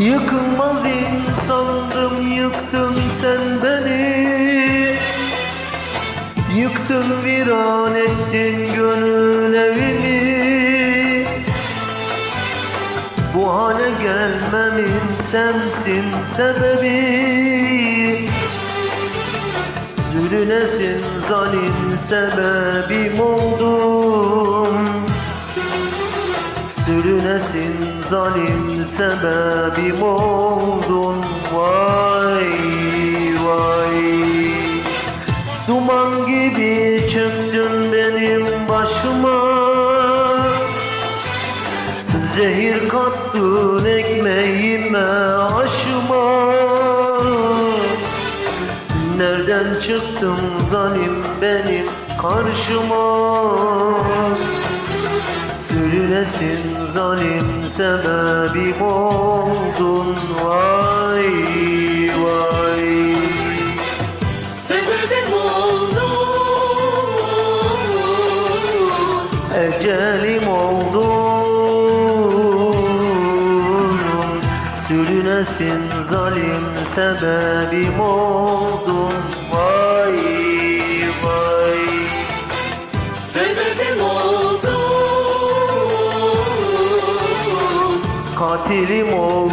Yıkılmaz insandım yıktın sen beni. Yıktın viran ettin gönül evimi. Bu hale gelmemin sensin sebebi. Zulünesin zalim sebebim oldum Sürünesin zalim sebebim oldun. Vay vay. Duman gibi çöktün benim başıma. Zehir kattın ekmeğime aşıma. Nereden çıktın zalim benim karşıma Sürünesin zalim sebebim oldun Vay vay. Sebebim oldun Ecelim oldun. Sürünesin zalim sebebim oldun vay Katilim oldun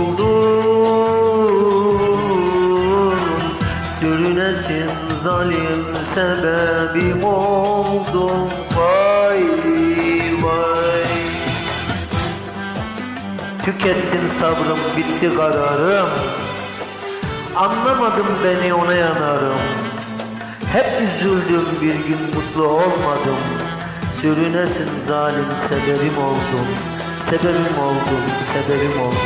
Sürünesin zalim sebebim oldun Vay vay. Tükettin sabrım bitti kararım. Anlamadım beni ona yanarım. Hep üzüldüm bir gün mutlu olmadım. Sürünesin zalim sebebim oldum Sebebim oldum, sebebim oldum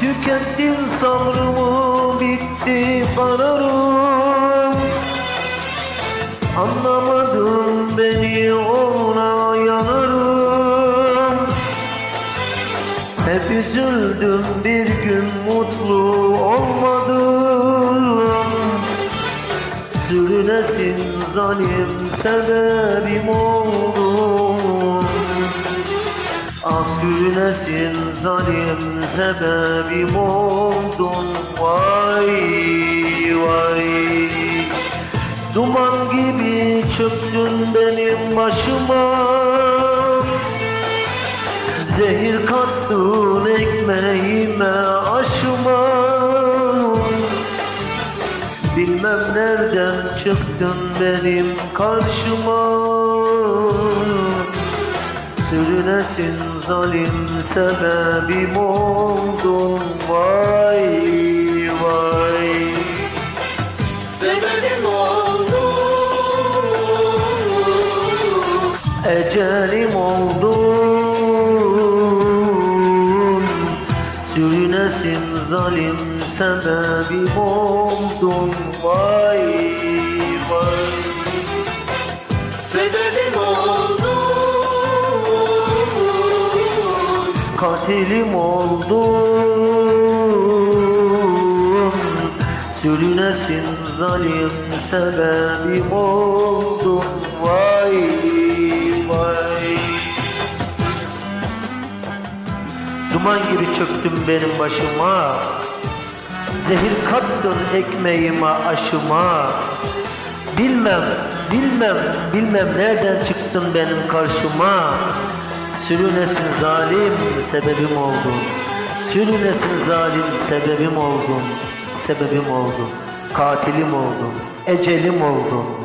Tükettin sabrımı bitti kararım Anlamadın üzüldüm bir gün mutlu olmadım. Sürünesin zalim sebebim oldum. Ah sürünesin zalim sebebim oldun Vay vay. Duman gibi çöktün benim başıma. Zehir kattın ekmeğime aşıma Bilmem nereden çıktın benim karşıma. Sürünesin zalim sebebim oldun Vay vay. Sebebim oldun Ecelim Sürünesin zalim sebebim oldun Vay vay. Sebebim oldun Katilim oldun Sürünesin zalim sebebim oldun Duman gibi çöktün benim başıma. Zehir kattın ekmeğime aşıma. Bilmem, bilmem, bilmem nereden çıktın benim karşıma. Sürünesin zalim sebebim oldun Sürünesin zalim sebebim oldun Sebebim oldun Katilim oldun Ecelim oldun